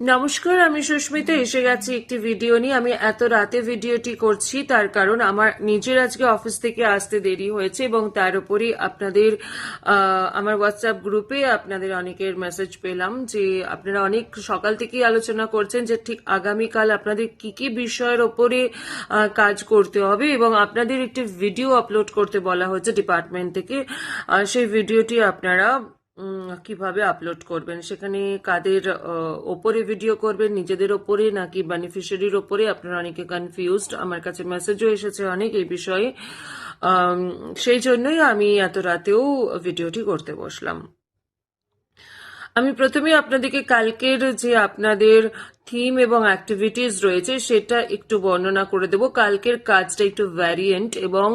নমস্কার, আমি সুস্মিতা, এসে গেছি একটি ভিডিও নিয়ে। আমি এত রাতে ভিডিওটি করছি, তার কারণ আমার নিজের আজকে অফিস থেকে আসতে দেরি হয়েছে এবং তার উপরই আপনাদের আমার হোয়াটসঅ্যাপ গ্রুপে আপনাদের অনেকের মেসেজ পেলাম যে আপনারা অনেক সকাল থেকেই আলোচনা করছেন যে ঠিক আগামীকাল আপনাদের কি কি বিষয়ের ওপরে কাজ করতে হবে এবং আপনাদের একটি ভিডিও আপলোড করতে বলা হয়েছে ডিপার্টমেন্ট থেকে। সেই ভিডিওটি আপনারা কীভাবে আপলোড করবেন? সেখানে কাদের ওপরে ভিডিও করবেন? নিজেদের ওপরে নাকি বেনিফিশিয়ারির ওপরে? আপনারা অনেকে কনফিউজড আমার কাছে মেসেজও এসেছে অনেক এই বিষয়ে। সেই জন্যই আমি এত রাতেও ভিডিওটি করতে বসলাম। আমি প্রথমে আপনাদেরকে কালকের যে আপনাদের থিম এবং অ্যাক্টিভিটিস রয়েছে, সেটা একটু বর্ণনা করে দেব। কালকের কাজটা একটু ভ্যারিয়েন্ট এবং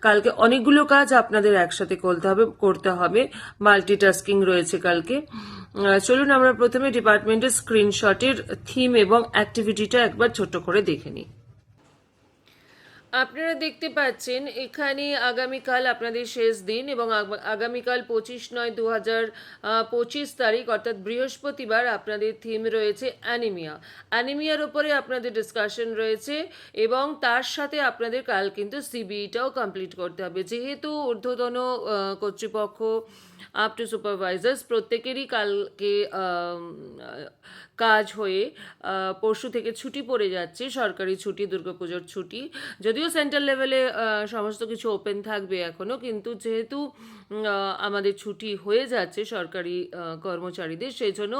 কালকে অনেকগুলো কাজ আপনাদের একসাথে করতে হবে করতে হবে। মাল্টিটাস্কিং রয়েছে কালকে। চলুন আমরা প্রথমে ডিপার্টমেন্টের স্ক্রিনশটের থিম এবং অ্যাক্টিভিটিটা একবার ছোট করে দেখে নিই। আপনারা দেখতে পাচ্ছেন, এখানে আগামীকাল আপনাদের শেষ দিন এবং আগ- আগামীকাল পঁচিশ নয় দু হাজার পঁচিশ তারিখ, অর্থাৎ বৃহস্পতিবার আপনাদের থিম রয়েছে অ্যানিমিয়া। অ্যানিমিয়ার উপরে আপনাদের ডিসকাশন রয়েছে এবং তার সাথে আপনাদের কাল কিন্তু সিবিইটাও কমপ্লিট করতে হবে। যেহেতু ঊর্ধ্বতন কর্তৃপক্ষ আপ টু সুপারভাইজার্স প্রত্যেকেরই কালকে কাজ হয়ে পরশু থেকে ছুটি পড়ে যাচ্ছে, সরকারি ছুটি দুর্গাপুজোর ছুটি। যদিও সেন্ট্রাল লেভেলে সমস্ত কিছু ওপেন থাকবে এখনও কিন্তু যেহেতু আমাদের ছুটি হয়ে যাচ্ছে সরকারি কর্মচারীদের। সেই জন্য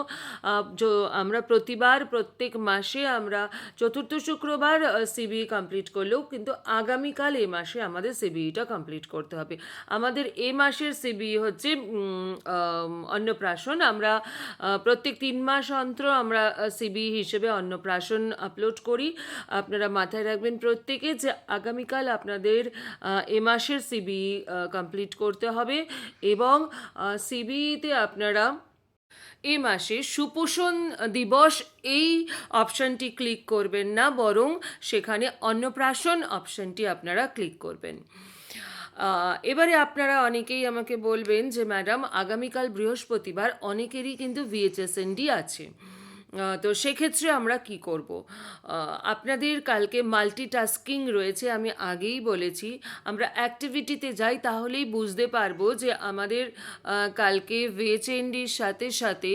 আমরা প্রতিবার, প্রত্যেক মাসে আমরা চতুর্থ শুক্রবার সিবিই কমপ্লিট করলেও কিন্তু আগামীকাল এ মাসে আমাদের সিবিইটা কমপ্লিট করতে হবে। আমাদের এ মাসের সিবিই হচ্ছে অন্নপ্রাশন। আমরা প্রত্যেক তিন মাস অন্তর আমরা সিবিই হিসেবে অন্নপ্রাশন আপলোড করি। আপনারা মাথায় রাখবেন প্রত্যেকে যে আগামীকাল আপনাদের এ মাসের সিবিই কমপ্লিট করতে হবে। এবং সিবিইতে আপনারা এ মাসে সুপোষণ দিবস এই অপশনটি ক্লিক করবেন না, বরং সেখানে অন্নপ্রাশন অপশনটি আপনারা ক্লিক করবেন। এবারে আপনারা অনেকেই আমাকে বলবেন যে, ম্যাডাম, আগামীকাল বৃহস্পতিবার অনেকেরই কিন্তু ভিএচএসএনডি আছে। তো সেক্ষেত্রে আমরা কি করব? আপনাদের কালকে মাল্টিটাস্কিং রয়েছে, আমি আগেই বলেছি। আমরা অ্যাক্টিভিটিতে যাই, তাহলেই বুঝতে পারব যে আমাদের কালকে ভিএচএনডির সাথে সাথে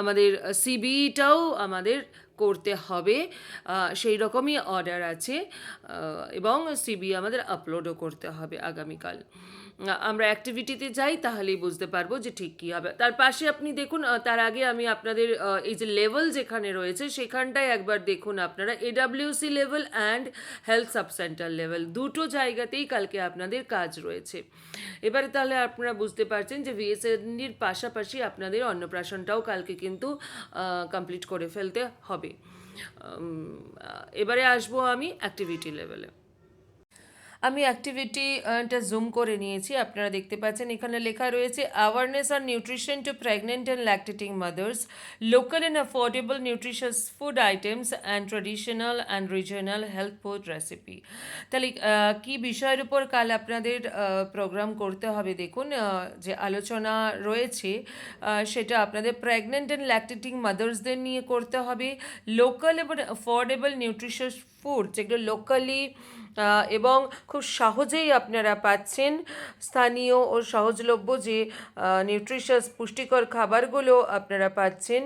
আমাদের সিবিইটাও আমাদের করতে হবে। সেই রকমই অর্ডার আছে। এবং সিবি আমাদের আপলোডও করতে হবে আগামীকাল। আমরা অ্যাক্টিভিটিতে যাই, তাহলেই বুঝতে পারব যে ঠিক কী হবে। তার পাশে আপনি দেখুন তার আগে আমি আপনাদের এই যে লেভেল যেখানে রয়েছে, সেখানটায় একবার দেখুন আপনারা AWC level and health subcentre level দুটো জায়গাতেই কালকে আপনাদের কাজ রয়েছে। এবারে তাহলে আপনারা বুঝতে পারছেন যে ভিএসএনডির পাশাপাশি আপনাদের অন্নপ্রাশনটাও কালকে কিন্তু কমপ্লিট করে ফেলতে হবে। এবারে আসব আমি অ্যাক্টিভিটি লেভেলে আমি অ্যাক্টিভিটিটা জুম করে নিয়েছি, আপনারা দেখতে পাচ্ছেন, এখানে লেখা রয়েছে awareness R nutrition to pregnant and lactating mothers local and affordable nutritious food items and traditional and regional health food recipe তাহলে কী বিষয়ের উপর কাল আপনাদের প্রোগ্রাম করতে হবে দেখুন যে আলোচনা রয়েছে সেটা আপনাদের প্রেগনেন্ট অ্যান্ড ল্যাকটেটিং মাদার্সদের নিয়ে করতে হবে লোকাল এবং অ্যাফোর্ডেবল নিউট্রিশাস ফুড যেগুলো লোকালি এবং খুব সহজেই আপনারা পাচ্ছেন। স্থানীয় ও সহজলভ্য যে নিউট্রিশাস পুষ্টিকর খাবারগুলো আপনারা পাচ্ছেন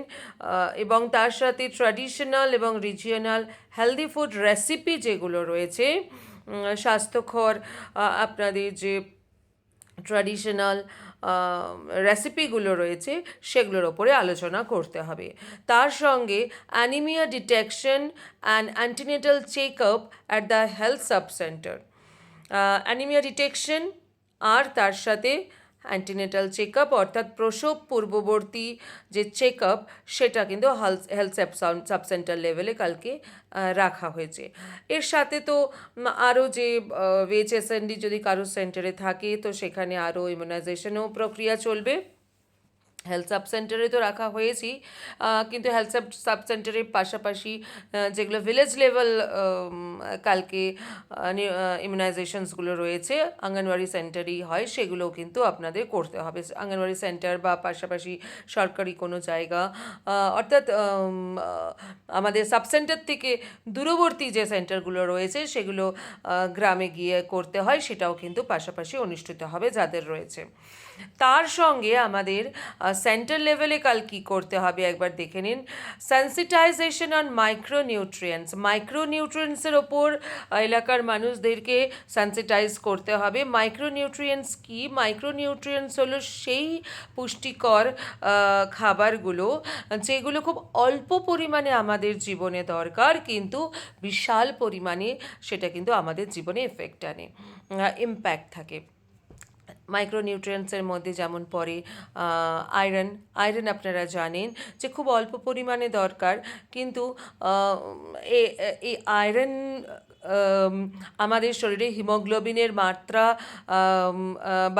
এবং তার সাথে ট্র্যাডিশনাল এবং রিজিয়নাল হেলদি ফুড রেসিপি যেগুলো রয়েছে স্বাস্থ্যকর আপনাদের যে ট্র্যাডিশনাল রেসিপিগুলো রয়েছে, সেগুলোর ওপরে আলোচনা করতে হবে। তার সঙ্গে anaemia detection and antenatal check up at the health sub centre anaemia detection আর তার সাথে অ্যান্টিনেটাল চেক আপ অর্থাৎ প্রসব পূর্ববর্তী যে চেক আপ সেটা কিন্তু হেলথ হেলথ সাব সেন্টার লেভেলে কালকে রাখা হয়েছে। এর সাথে তো আরও যে ভিএচএসএনডি যদি কারও সেন্টারে থাকে, তো সেখানে আরও ইমিউনাইজেশনও প্রক্রিয়া চলবে। হেলথ সাব সেন্টারে তো রাখা হয়েছি কিন্তু হেলথ সাব সাব সেন্টারের পাশাপাশি যেগুলো ভিলেজ লেভেল কালকে ইমিউনাইজেশনসগুলো রয়েছে, আঙ্গনওয়াড়ি সেন্টারই হয়, সেগুলোও কিন্তু আপনাদের করতে হবে। আঙ্গনওয়াড়ি সেন্টার বা পাশাপাশি সরকারি কোনো জায়গা অর্থাৎ আমাদের সাব সেন্টার থেকে দূরবর্তী যে সেন্টারগুলো রয়েছে, সেগুলো গ্রামে গিয়ে করতে হয়, সেটাও কিন্তু পাশাপাশি অনুষ্ঠিত হবে যাদের রয়েছে। তার সঙ্গে আমাদের সেন্টার লেভেলে কাল কি করতে হবে একবার দেখে নিন। সেন্সিটাইজেশন অন মাইক্রোনিউট্রিয়েন্টস মাইক্রোনিউট্রিয়েন্টসের ওপর এলাকার মানুষদেরকে সেন্সিটাইজ করতে হবে। মাইক্রো মাইক্রোনিউট্রিয়েন্টস কি? মাইক্রোনিউট্রিয়েন্টস হলো সেই পুষ্টিকর খাবারগুলো যেগুলো খুব অল্প পরিমাণে আমাদের জীবনে দরকার, কিন্তু বিশাল পরিমাণে সেটা কিন্তু আমাদের জীবনে এফেক্ট আনে ইম্প্যাক্ট থাকে। মাইক্রোনিউট্রিয়েন্টসের মধ্যে যেমন পড়ে আয়রন আয়রন আপনারা জানেন যে খুব অল্প পরিমাণে দরকার, কিন্তু এই আয়রন আমাদের শরীরে হিমোগ্লোবিনের মাত্রা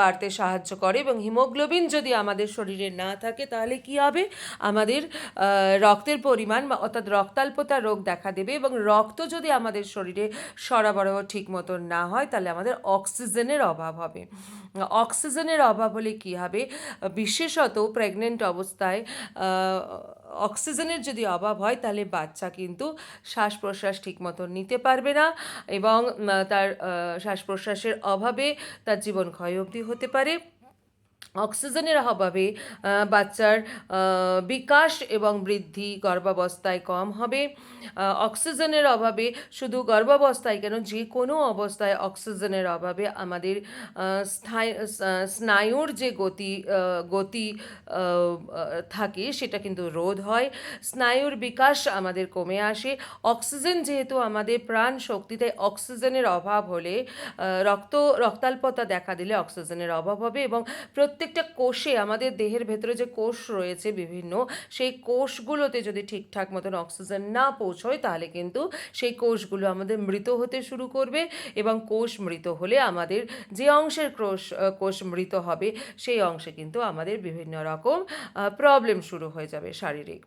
বাড়তে সাহায্য করে এবং হিমোগ্লোবিন যদি আমাদের শরীরে না থাকে তাহলে কি হবে? আমাদের রক্তের পরিমাণ বা অর্থাৎ রক্তাল্পতা রোগ দেখা দেবে এবং রক্ত যদি আমাদের শরীরে সরবরাহ ঠিক মতন না হয় তাহলে আমাদের অক্সিজেনের অভাব হবে। অক্সিজেনের অভাব হলে কি হবে? বিশেষত প্রেগনেন্ট অবস্থায় অক্সিজেনের যদি অভাব হয়, তাহলে বাচ্চা কিন্তু শ্বাস প্রশ্বাস ঠিক মতন নিতে পারবে না এবং তার শ্বাস প্রশ্বাসের অভাবে তার জীবন ক্ষয় অবধি হতে পারে। অক্সিজেনের অভাবে বাচ্চার বিকাশ এবং বৃদ্ধি গর্ভাবস্থায় কম হবে। অক্সিজেনের অভাবে শুধু গর্ভাবস্থায় কেন যে কোনো অবস্থায় অক্সিজেনের অভাবে আমাদের স্থায়ী স্নায়ুর যে গতি গতি থাকে সেটা কিন্তু রোধ হয়। স্নায়ুর বিকাশ আমাদের কমে আসে। অক্সিজেন যেহেতু আমাদের প্রাণ শক্তি, তাই অক্সিজেনের অভাব হলে রক্ত, রক্তাল্পতা দেখা দিলে অক্সিজেনের অভাব হবে এবং প্রত্যেকটা কোষে আমাদের দেহের ভেতরে যে কোষ রয়েছে বিভিন্ন, সেই কোষগুলোতে যদি ঠিকঠাক মতন অক্সিজেন না পৌঁছয়, তাহলে কিন্তু সেই কোষগুলো আমাদের মৃত হতে শুরু করবে এবং কোষ মৃত হলে আমাদের যে অংশের কোষ কোষ মৃত হবে, সেই অংশে কিন্তু আমাদের বিভিন্ন রকম প্রবলেম শুরু হয়ে যাবে শারীরিক।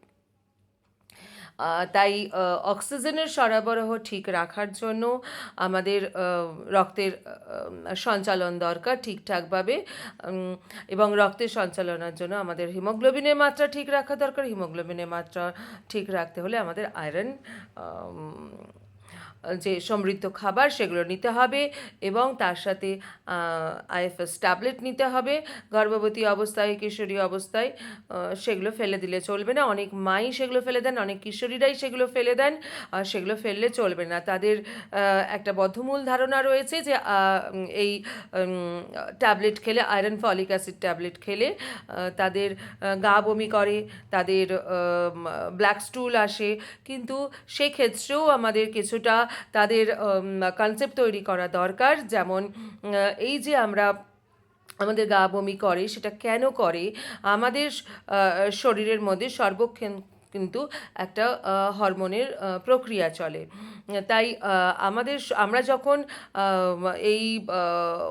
তাই অক্সিজেনের সরবরাহ ঠিক রাখার জন্য আমাদের রক্তের সঞ্চালন দরকার ঠিকঠাকভাবে। এবং রক্তের সঞ্চালনের জন্য আমাদের হিমোগ্লোবিনের মাত্রা ঠিক রাখা দরকার। হিমোগ্লোবিনের মাত্রা ঠিক রাখতে হলে আমাদের আয়রন যে সমৃদ্ধ খাবার সেগুলো নিতে হবে এবং তার সাথে আইএফএস ট্যাবলেট নিতে হবে। গর্ভবতী অবস্থায়, কিশোরী অবস্থায় সেগুলো ফেলে দিলে চলবে না। অনেক মাই সেগুলো ফেলে দেন, অনেক কিশোরীরাই সেগুলো ফেলে দেন, আর সেগুলো ফেললে চলবে না। তাদের একটা বদ্ধমূল ধারণা রয়েছে যে এই ট্যাবলেট খেলে, আয়রন ফলিক অ্যাসিড ট্যাবলেট খেলে তাদের গা বমি করে, তাদের ব্ল্যাক স্টুল আসে। কিন্তু সেক্ষেত্রেও আমাদের কিছুটা তাদের কনসেপ্ট তৈরি করা দরকার। যেমন এই যে আমরা আমাদের গা বমি করে, সেটা কেন করে? আমাদের শরীরের মধ্যে সর্বক্ষণ কিন্তু একটা হরমোনের প্রক্রিয়া চলে। তাই আমাদের আমরা যখন এই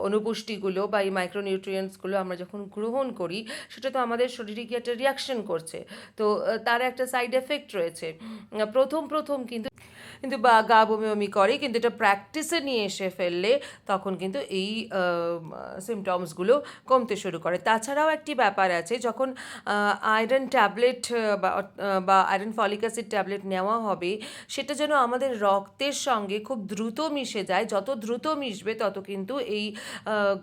অনুপুষ্টিগুলো বা এই মাইক্রোনিউট্রিয়েন্টসগুলো আমরা যখন গ্রহণ করি, সেটা তো আমাদের শরীরে গিয়ে একটা রিয়াকশন করছে। তো তার একটা সাইড এফেক্ট রয়েছে। প্রথম প্রথম কিন্তু কিন্তু বা, গা বমি বমি করে, কিন্তু এটা প্র্যাকটিসে নিয়ে এসে ফেললে তখন কিন্তু এই সিমটমসগুলো কমতে শুরু করে। তাছাড়াও একটি ব্যাপার আছে, যখন আয়রন ট্যাবলেট বা আয়রন ফলিক অ্যাসিড ট্যাবলেট নেওয়া হবে, সেটা যেন আমাদের রক্তের সঙ্গে খুব দ্রুত মিশে যায়। যত দ্রুত মিশবে, তত কিন্তু এই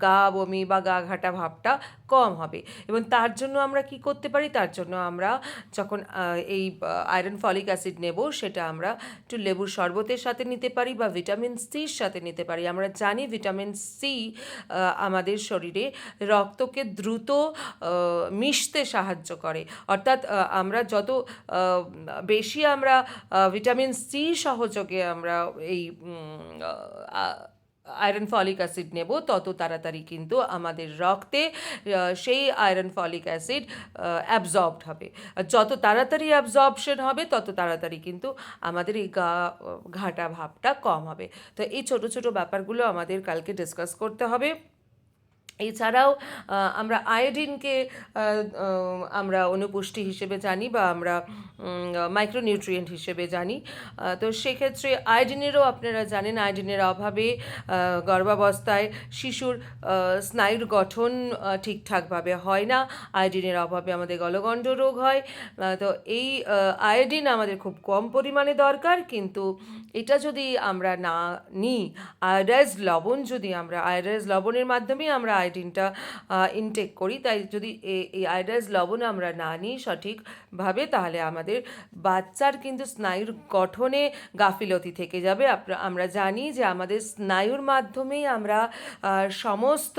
গা বমি বা গা ঘাটা ভাবটা কম হবে। এবং তার জন্য আমরা কি করতে পারি? তার জন্য আমরা যখন এই আয়রন ফলিক অ্যাসিড নেব, সেটা আমরা একটু লেবুর শরবতের সাথে নিতে পারি বা ভিটামিন সির সাথে নিতে পারি। আমরা জানি ভিটামিন সি আমাদের শরীরে রক্তকে দ্রুত মিশতে সাহায্য করে। অর্থাৎ আমরা যত বেশি আমরা ভিটামিন সি সহযোগে আমরা এই আয়রন ফলিক অ্যাসিড নেব, তত তাড়াতাড়ি কিন্তু আমাদের রক্তে সেই আয়রন ফলিক অ্যাসিড অ্যাবজর্বড হবে। যত তাড়াতাড়ি অ্যাবজর্বশন হবে, তত তাড়াতাড়ি কিন্তু আমাদের এই গা, ঘাটা ভাবটা কম হবে। তো এই ছোট ছোট ব্যাপারগুলো আমাদের কালকে ডিসকাস করতে হবে। এছাড়াও আমরা আয়োডিনকে আমরা অনুপুষ্টি হিসেবে জানি বা আমরা মাইক্রোনিউট্রিয়েন্ট হিসেবে জানি। তো সেক্ষেত্রে আয়োডিনেরও আপনারা জানেন, আয়োডিনের অভাবে গর্ভাবস্থায় শিশুর স্নায়ুর গঠন ঠিকঠাকভাবে হয় না। আয়োডিনের অভাবে আমাদের গলগণ্ড রোগ হয়। তো এই আয়োডিন আমাদের খুব কম পরিমাণে দরকার, কিন্তু এটা যদি আমরা না নিই আয়োডাইজ লবণ যদি আমরা আয়োডাইজ লবণের মাধ্যমে আমরা আয়োডিনটা ইনটেক করি। তাই যদি এই আয়োডাইজ লবণ আমরা না নিই সঠিকভাবে তাহলে আমাদের বাচ্চার কিন্তু স্নায়ুর গঠনে গাফিলতি থেকে যাবে। আমরা জানি যে আমাদের স্নায়ুর মাধ্যমেই আমরা সমস্ত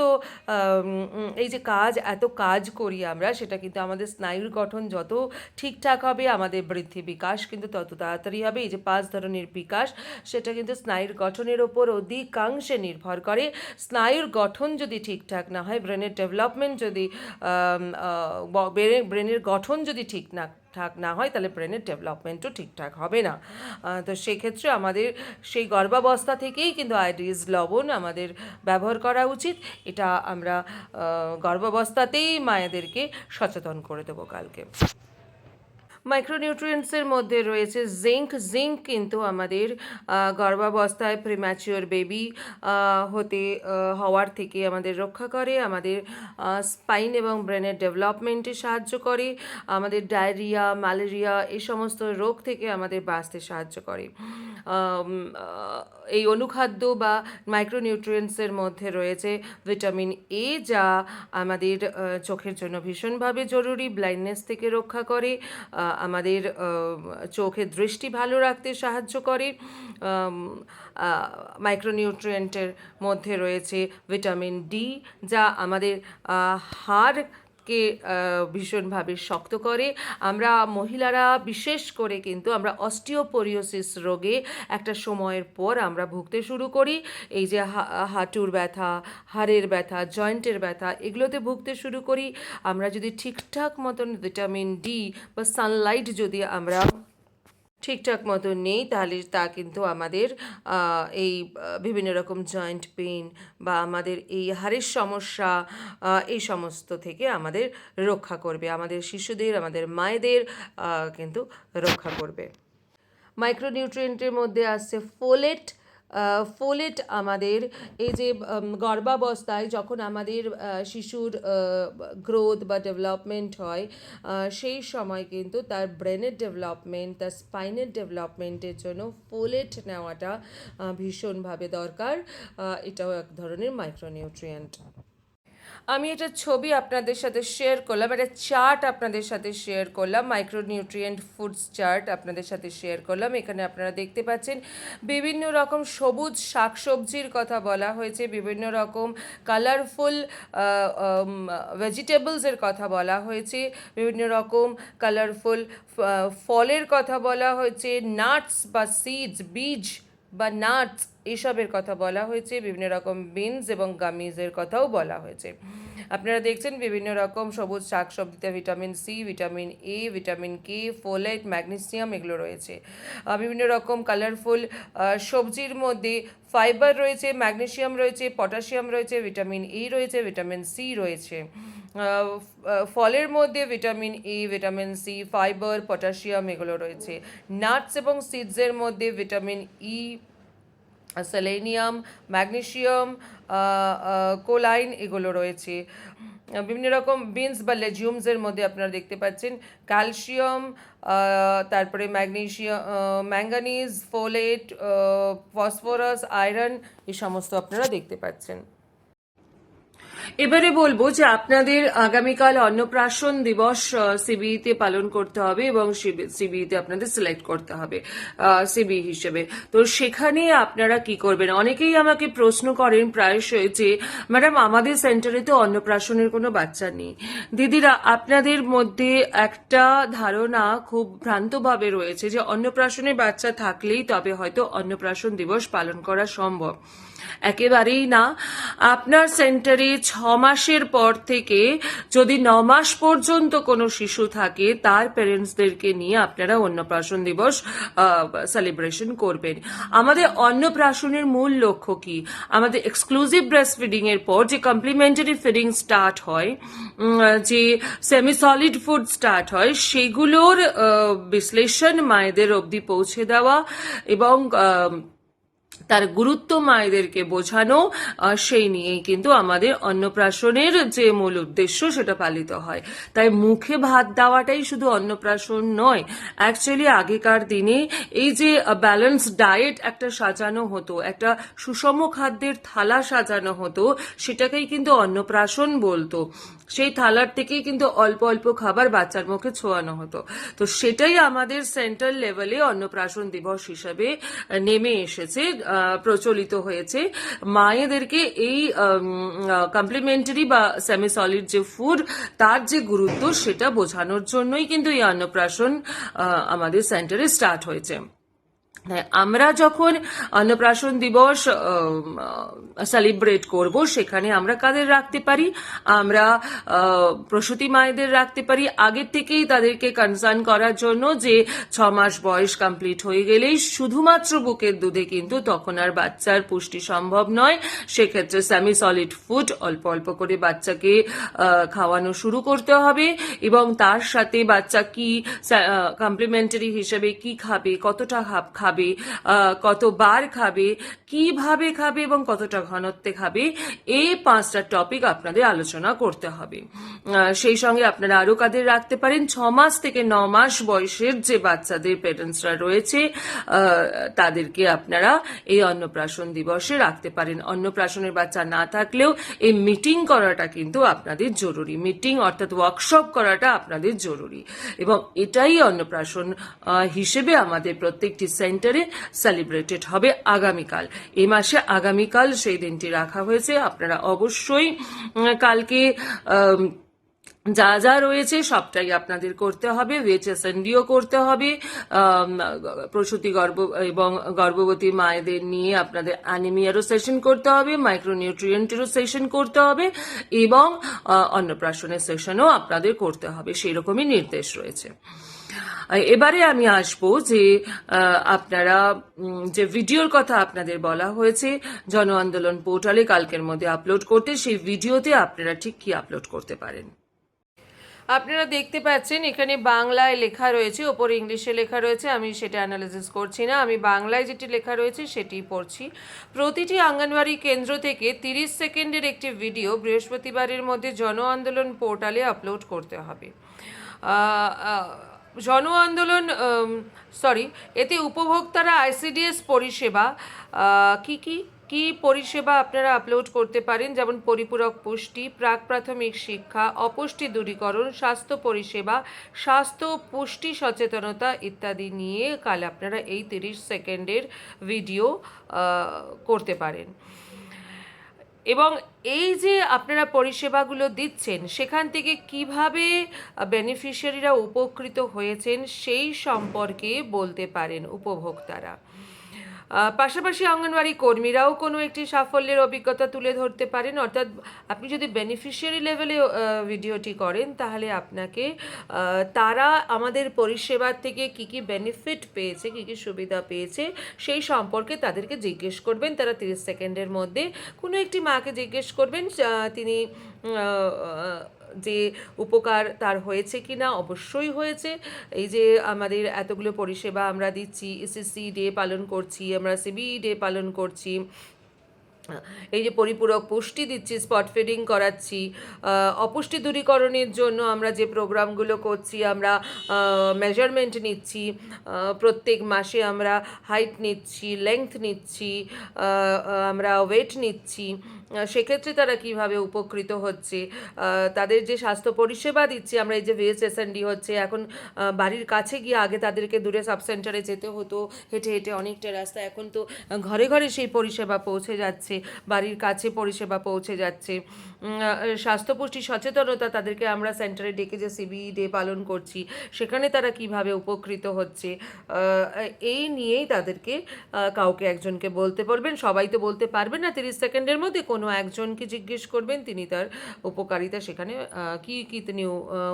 এই যে কাজ, এত কাজ করি আমরা, সেটা কিন্তু আমাদের স্নায়ুর গঠন যত ঠিকঠাক হবে, আমাদের বৃদ্ধি বিকাশ কিন্তু তত তাড়াতাড়ি হবে। এই যে পাঁচ ধরনের বিকাশ, সেটা কিন্তু স্নায়ুর গঠনের ওপর অধিকাংশে নির্ভর করে। স্নায়ুর গঠন যদি ঠিকঠাক না হয়, ব্রেনের ডেভেলপমেন্ট যদি ব্রেনের গঠন যদি ঠিক না ঠিকঠাক না হয় তাহলে ব্রেনের ডেভেলপমেন্টও ঠিকঠাক হবে না। তো সেক্ষেত্রে আমাদের সেই গর্ভাবস্থা থেকেই কিন্তু আইডিস লবণ আমাদের ব্যবহার করা উচিত। এটা আমরা গর্ভাবস্থাতেই মায়েদেরকে সচেতন করে দেবো কালকে। মাইক্রোনিউট্রিয়েন্টসের মধ্যে রয়েছে জিঙ্ক। জিঙ্ক কিন্তু আমাদের গর্ভাবস্থায় প্রিম্যাচিওর বেবি হতে হওয়ার থেকে আমাদের রক্ষা করে, আমাদের স্পাইন এবং ব্রেনের ডেভেলপমেন্টে সাহায্য করে, আমাদের ডায়রিয়া ম্যালেরিয়া এই সমস্ত রোগ থেকে আমাদের বাঁচতে সাহায্য করে। এই অনুখাদ্য বা মাইক্রোনিউট্রিয়েন্টসের মধ্যে রয়েছে ভিটামিন এ যা আমাদের চোখের জন্য ভীষণভাবে জরুরি ব্লাইন্ডনেস থেকে রক্ষা করে আমাদের চোখে চোখের দৃষ্টি ভালো রাখতে সাহায্য করে। মাইক্রোনিউট্রিয়েন্টের মধ্যে রয়েছে ভিটামিন ডি যা আমাদের হাড় কে ভীষণভাবে শক্ত করে। আমরা মহিলারা বিশেষ করে কিন্তু আমরা অস্টিওপোরিওসিস রোগে একটা সময়ের পর আমরা ভুগতে শুরু করি। এই যে হাঁটুর ব্যথা, হাড়ের ব্যথা, জয়েন্টের ব্যথা এগুলোতে ভুগতে শুরু করি। আমরা যদি ঠিকঠাক মতন ভিটামিন ডি বা সানলাইট যদি আমরা ঠিকঠাক মতো নেই, তাহলে তা কিন্তু আমাদের এই বিভিন্ন রকম জয়েন্ট পেন বা আমাদের এই হাড়ের সমস্যা এই সমস্ত থেকে আমাদের রক্ষা করবে। আমাদের শিশুদের, আমাদের মায়েদের কিন্তু রক্ষা করবে। মাইক্রোনিউট্রিয়েন্টের মধ্যে আসছে ফোলেট ফোলেট আমাদের। এই যে গর্ভাবস্থায় যখন আমাদের শিশুর গ্রোথ বা ডেভেলপমেন্ট হয় সেই সময় কিন্তু তার ব্রেনের ডেভেলপমেন্ট তার স্পাইনের ডেভেলপমেন্টের জন্য ফোলেট নেওয়াটা ভীষণভাবে দরকার। এটাও এক ধরনের মাইক্রোনিউট্রিয়েন্ট আমি এটা ছবি আপনাদের সাথে শেয়ার করলাম একটা চার্ট আপনাদের সাথে শেয়ার করলাম মাইক্রোনিউট্রিয়েন্ট ফুডস চার্ট আপনাদের সাথে শেয়ার করলাম, এখানে আপনারা দেখতে পাচ্ছেন বিভিন্ন রকম সবুজ শাকসবজির কথা বলা হয়েছে, বিভিন্ন রকম কালারফুল ভেজিটেবলসের কথা বলা হয়েছে, বিভিন্ন রকম কালারফুল ফলের কথা বলা হয়েছে নাটস বা সিডস বীজ বা নাটস এসবের কথা বলা হয়েছে, বিভিন্ন রকম বিনস এবং গামিজের কথাও বলা হয়েছে। আপনারা দেখছেন বিভিন্ন রকম সবুজ শাকসবজিতে vitamin C, vitamin A, vitamin K, folate, magnesium এগুলো রয়েছে। বিভিন্ন রকম কালারফুল সবজির মধ্যে ফাইবার রয়েছে, ম্যাগনেসিয়াম রয়েছে, পটাশিয়াম রয়েছে, ভিটামিন ই রয়েছে, ভিটামিন সি রয়েছে। ফলের মধ্যে vitamin E vitamin C, fibre, potassium এগুলো রয়েছে। নাটস এবং সিডসের মধ্যে vitamin E selenium magnesium choline এগুলো রয়েছে। বিভিন্ন রকম বিনস বা লেজিউমসের মধ্যে আপনারা দেখতে পাচ্ছেন। ক্যালসিয়াম তারপরে magnesium manganese folate phosphorus iron এই সমস্ত আপনারা দেখতে পাচ্ছেন। এবারে বলব যে আপনাদের আগামীকাল অন্নপ্রাশন দিবস সিবিইতে পালন করতে হবে এবং সিবিইতে আপনাদের সিলেক্ট করতে হবে সিবি হিসেবে। তো সেখানে আপনারা কি করবেন? অনেকেই আমাকে প্রশ্ন করেন প্রায়শই যে, ম্যাডাম, আমাদের সেন্টারে তো অন্নপ্রাশনের কোনো বাচ্চা নেই। দিদিরা, আপনাদের মধ্যে একটা ধারণা খুব ভ্রান্তভাবে রয়েছে যে অন্নপ্রাশনের বাচ্চা থাকলেই তবে হয়তো অন্নপ্রাশন দিবস পালন করা সম্ভব। একেবারেই না। আপনার সেন্টারে ছ মাসের পর থেকে যদি ন মাস পর্যন্ত কোনো শিশু থাকে, তার প্যারেন্টসদেরকে নিয়ে আপনারা অন্নপ্রাশন দিবস সেলিব্রেশন করবেন। আমাদের অন্নপ্রাশনের মূল লক্ষ্য কি? আমাদের এক্সক্লুসিভ ব্রেস্ট ফিডিং এর পর যে কমপ্লিমেন্টারি ফিডিং স্টার্ট হয় যে সেমি সলিড ফুড স্টার্ট হয়, সেগুলোর বিশ্লেষণ মায়েদের অবধি পৌঁছে দেওয়া এবং তার গুরুত্ব মায়েদেরকে বোঝানো সেই নিয়েই কিন্তু আমাদের অন্নপ্রাশনের যে মূল উদ্দেশ্য সেটা পালিত হয়। তাই মুখে ভাত দেওয়াটাই শুধু অন্নপ্রাশন নয় অ্যাকচুয়ালি আগেকার দিনে এই যে ব্যালেন্স ডায়েট একটা সাজানো হতো, একটা সুষম খাদ্যের থালা সাজানো হতো, সেটাকেই কিন্তু অন্নপ্রাশন বলতো। সেই থালার থেকেই কিন্তু অল্প অল্প খাবার বাচ্চার মুখে ছোঁয়ানো হতো। তো সেটাই আমাদের সেন্ট্রাল লেভেলে অন্নপ্রাশন দিবস হিসাবে নেমে এসেছে। প্রচলিত হয়েছে। মায়েদেরকে এই কমপ্লিমেন্টারি বা সেমি সলিড যে ফুড তার যে গুরুত্ব, সেটা বোঝানোর জন্যই কিন্তু এই অন্নপ্রাশন আমাদের সেন্টারে স্টার্ট হয়েছে। হ্যাঁ, আমরা যখন অন্নপ্রাশন দিবস সেলিব্রেট করব সেখানে আমরা কাদের রাখতে পারি? আমরা প্রসূতি মায়েদের রাখতে পারি। আগের থেকেই তাদেরকে কনসার্ন করার জন্য যে ছ মাস বয়স কমপ্লিট হয়ে গেলেই শুধুমাত্র বুকের দুধে কিন্তু তখন আর বাচ্চার পুষ্টি সম্ভব নয়। সেক্ষেত্রে সেমি সলিড ফুড অল্প অল্প করে বাচ্চাকে খাওয়ানো শুরু করতে হবে এবং তার সাথে বাচ্চা কি কমপ্লিমেন্টারি হিসেবে কি খাবে কতটা খাব- খাবে কতবার খাবে, কীভাবে খাবে এবং কতটা ঘনত্বে খাবে, এই পাঁচটা টপিক আপনাদের আলোচনা করতে হবে। সেই সঙ্গে আপনারা আরও কাদের রাখতে পারেন? ছ মাস থেকে ন মাস বয়সের যে বাচ্চাদের পেরেন্টসরা রয়েছে তাদেরকে আপনারা এই অন্নপ্রাশন দিবসে রাখতে পারেন। অন্নপ্রাশনের বাচ্চা না থাকলেও এই মিটিং করাটা কিন্তু আপনাদের জরুরি। মিটিং অর্থাৎ ওয়ার্কশপ করাটা আপনাদের জরুরি। এবং এটাই অন্নপ্রাশন হিসেবে আমাদের প্রত্যেকটি সেন্টারে সেলিব্রেটেড হবে আগামীকাল। এ মাসে আগামীকাল সেই দিনটি রাখা হয়েছে। আপনারা অবশ্যই কালকে যা যা রয়েছে সবটাই আপনাদের করতে হবে। ওয়েচএসএনডিও করতে হবে। প্রসূতি গর্ভ এবং গর্ভবতী মায়েদের নিয়ে আপনাদের অ্যানিমিয়ারও সেশন করতে হবে, মাইক্রোনিউট্রিয়েন্টেরও সেশন করতে হবে, এবং অন্নপ্রাশনের সেশনও আপনাদের করতে হবে। সেই রকমই নির্দেশ রয়েছে। এবারে আমি আসব যে আপনারা যে ভিডিওর কথা আপনাদের বলা হয়েছে, জন আন্দোলন পোর্টালে কালকের মধ্যে আপলোড করতে, সেই ভিডিওতে আপনারা ঠিক কি আপলোড করতে পারেন? আপনারা দেখতে পাচ্ছেন, এখানে বাংলায় লেখা রয়েছে, ওপরে ইংলিশে লেখা রয়েছে, আমি সেটা অ্যানালিসিস করছি না, আমি বাংলায় যেটি লেখা রয়েছে সেটি পড়ছি। প্রতিটি আঙ্গনওয়াড়ি কেন্দ্র থেকে তিরিশ সেকেন্ডের একটি ভিডিও বৃহস্পতিবারের মধ্যে জন আন্দোলন পোর্টালে আপলোড করতে হবে। জন আন্দোলন সরি এতে উপভোক্তারা আইসিডিএস পরিষেবা কি কি কি পরিষেবা আপনারা আপলোড করতে পারেন? যেমন পরিপূরক পুষ্টি, প্রাক প্রাথমিক শিক্ষা, অপুষ্টি দূরীকরণ, স্বাস্থ্য পরিষেবা, স্বাস্থ্য পুষ্টি সচেতনতা ইত্যাদি নিয়ে কাল আপনারা এই তিরিশ সেকেন্ডের ভিডিও করতে পারেন। এবং এই যে আপনারা পরিষেবাগুলো দিচ্ছেন, সেখান থেকে কীভাবে বেনিফিশিয়ারিরা উপকৃত হয়েছেন সেই সম্পর্কে বলতে পারেন উপভোক্তারা। পাশাপাশি অঙ্গনওয়াড়ি কর্মীরাও কোনো একটি সাফল্যের অভিজ্ঞতা তুলে ধরতে পারেন। অর্থাৎ আপনি যদি বেনিফিশিয়ারি লেভেলে ভিডিওটি করেন, তাহলে আপনাকে তারা আমাদের পরিষেবার থেকে কি কি বেনিফিট পেয়েছে, কি কি সুবিধা পেয়েছে, সেই সম্পর্কে তাদেরকে জিজ্ঞেস করবেন। তারা তিরিশ সেকেন্ডের মধ্যে কোনো একটি মাকে জিজ্ঞেস করবেন তিনি যে উপকার তার হয়েছে কি না, অবশ্যই হয়েছে। এই যে আমাদের এতগুলো পরিষেবা আমরা দিচ্ছি এসএসসি ডে পালন করছি, আমরা সিবি ডে পালন করছি, এই যে পরিপূরক পুষ্টি দিচ্ছি স্পট ফিডিং করাচ্ছি অপুষ্টি দূরীকরণের জন্য আমরা যে প্রোগ্রামগুলো করছি, আমরা মেজারমেন্ট নিচ্ছি প্রত্যেক মাসে আমরা হাইট নিচ্ছি লেংথ নিচ্ছি আমরা ওয়েট নিচ্ছি সেক্ষেত্রে তারা কীভাবে উপকৃত হচ্ছে? তাদের যে স্বাস্থ্য পরিষেবা দিচ্ছি, আমরা এই যে ভিএসএসএনডি হচ্ছে, এখন বাড়ির কাছে গিয়ে আগে তাদেরকে দূরে সাব সেন্টারে যেতে হতো, হেঁটে হেঁটে অনেকটা রাস্তা, এখন তো ঘরে ঘরে সেই পরিষেবা পৌঁছে যাচ্ছে, বাড়ির কাছে পরিষেবা পৌঁছে যাচ্ছে। স্বাস্থ্য পুষ্টি সচেতনতা তাদেরকে আমরা সেন্টারে ডেকে যে সিবি ডে পালন করছি, সেখানে তারা কীভাবে উপকৃত হচ্ছে এই নিয়েই তাদেরকে কাউকে একজনকে বলতে পারবেন সবাই তো বলতে পারবেন না তিরিশ সেকেন্ডের মধ্যে কোনো একজনকে জিজ্ঞেস করবেন, তিনি তার উপকারিতা সেখানে কি কি তিনি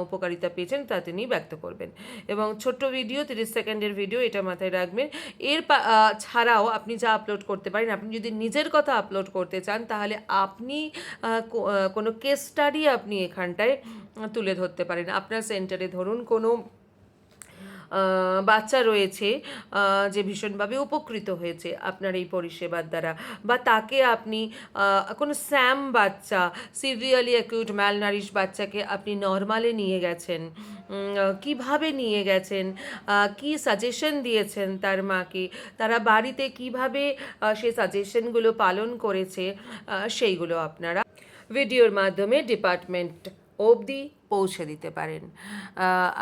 উপকারিতা পেয়েছেন তা তিনি ব্যক্ত করবেন। এবং ছোট্ট ভিডিও, তিরিশ সেকেন্ডের ভিডিও, এটা মাথায় রাখবেন। এর ছাড়াও আপনি যা আপলোড করতে পারেন, আপনি যদি নিজের কথা আপলোড করতে চান, তাহলে আপনি কোনো কেস স্টাডি আপনি এখানটায় তুলে ধরতে পারেন। আপনার সেন্টারে ধরুন কোনো বাচ্চা রয়েছে যে ভীষণভাবে উপকৃত হয়েছে আপনার এই পরিষেবার দ্বারা বা তাকে আপনি কোনো স্যাম বাচ্চা সিভিয়ারলি অ্যাকিউট ম্যালনারিশ বাচ্চাকে আপনি নর্মালে নিয়ে গেছেন কীভাবে নিয়ে গেছেন কি সাজেশন দিয়েছেন তার মাকে, তারা বাড়িতে কীভাবে সেই সাজেশনগুলো পালন করেছে সেইগুলো আপনারা ভিডিওর মাধ্যমে ডিপার্টমেন্ট অবধি পৌঁছে দিতে পারেন।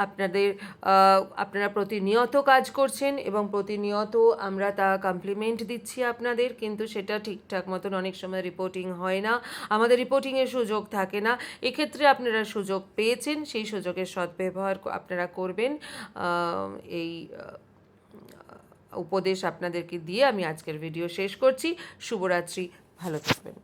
আপনাদের আপনারা প্রতিনিয়ত কাজ করছেন এবং প্রতিনিয়ত আমরা তা কমপ্লিমেন্ট দিচ্ছি আপনাদের, কিন্তু সেটা ঠিকঠাক মতন অনেক সময় রিপোর্টিং হয় না। আমাদের রিপোর্টিংয়ের সুযোগ থাকে না। এক্ষেত্রে আপনারা সুযোগ পেয়েছেন, সেই সুযোগের সদ্ব্যবহার আপনারা করবেন। এই উপদেশ আপনাদেরকে দিয়ে আমি আজকের ভিডিও শেষ করছি। শুভরাত্রি, ভালো থাকবেন।